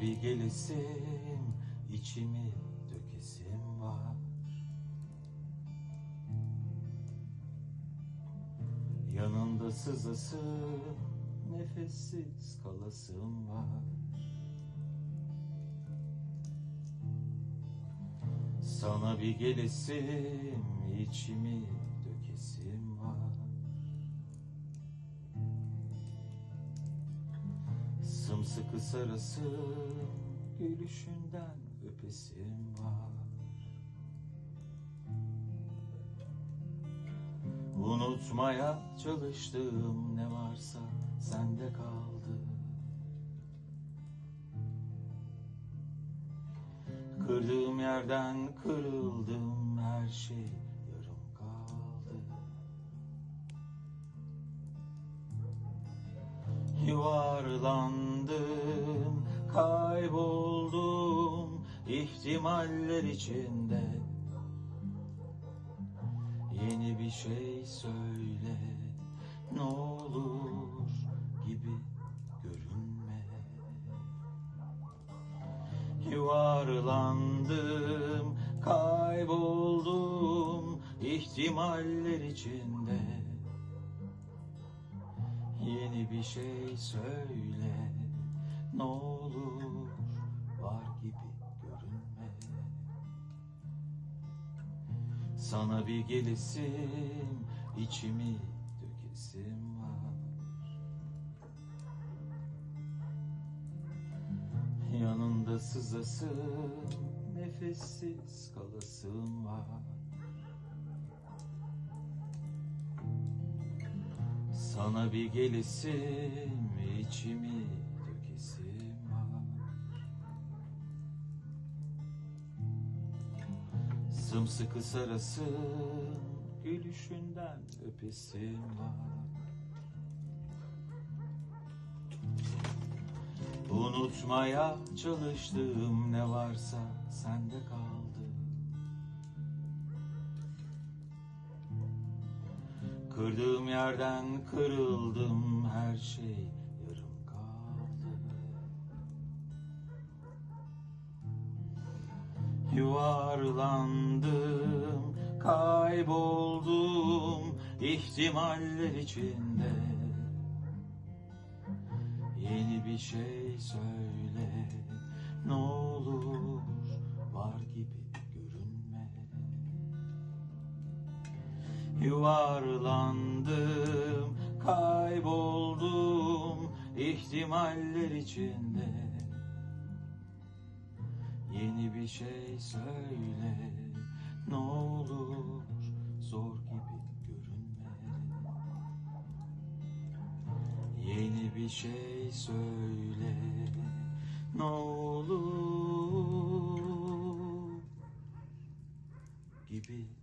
bir gelesim, içimi dökesim var. Yanında sızasım, nefessiz kalasım var. Sana bir gelesim, içimi dökesim var. Sımsıkı sarasım, gülüşünden öpesim var. Unutmaya çalıştığım ne varsa sende kaldı. Kırdığım yerden kırıldım Yuvarlandım, kayboldum ihtimaller içinde. Yeni bir şey söyle, ne olur gibi görünme. Yuvarlandım, kayboldum ihtimaller içinde. Yeni bir şey söyle, ne olur var gibi görünme. Sana bir gelesim, içimi dökesim var. Yanında sızasım, nefessiz kalasım var. Sana bir gelesim, içimi dökesim var. Sımsıkı sarasın, gülüşünden öpesim var. Unutmaya çalıştığım ne varsa sende kaldı. Kırdığım yerden kırıldım her şey yarım kaldı. Yuvarlandım, kayboldum ihtimaller içinde. Yeni bir şey söyle, ne olur var gibi Yuvarlandım, kayboldum ihtimaller içinde. Yeni bir şey söyle, ne olur zor gibi görünme. Yeni bir şey söyle, ne olur gibi.